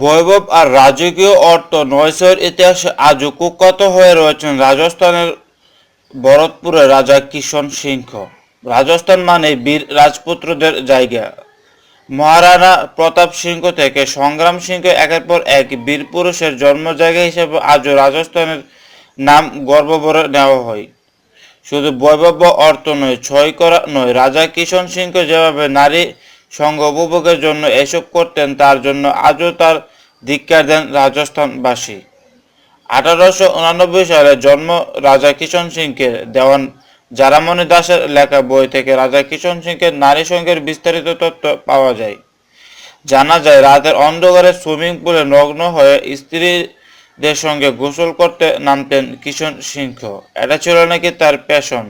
বৈভব আর রাজকীয় অর্থ নয়শোর ইতিহাসে আজও কুখ্যাত হয়ে রয়েছেন রাজস্থানের ভরতপুরের রাজা কিষণ সিংহ। রাজস্থান মানে বীর রাজপুত্রদের জায়গা। মহারাণা প্রতাপ সিংহ থেকে সংগ্রাম সিংহ একের পর এক বীর পুরুষের জন্ম জায়গা হিসেবে আজও রাজস্থানের নাম গর্ব ভরে নেওয়া হয়। শুধু বৈভব অর্থ নয়, ছয় করা নয়, রাজা কিষণ সিংহ যেভাবে নারী সঙ্গ উপভোগের জন্য এসব করতেন, তার জন্য আজও তার ধিক্কার দেন রাজস্থানবাসী। আঠারোশো উনানব্বই সালে জন্ম রাজা কিষণ সিংকে দেওয়ান জারামণি দাসের লেখা বই থেকে রাজা কিষণ সিংহের নারী সঙ্গের বিস্তারিত তথ্য পাওয়া যায়। জানা যায়, রাতের অন্ধকারে সুইমিং পুলে নগ্ন হয়ে স্ত্রীদের সঙ্গে গোসল করতে নামতেন কিষণ সিংহ এটা ছিল নাকি তার প্যাশন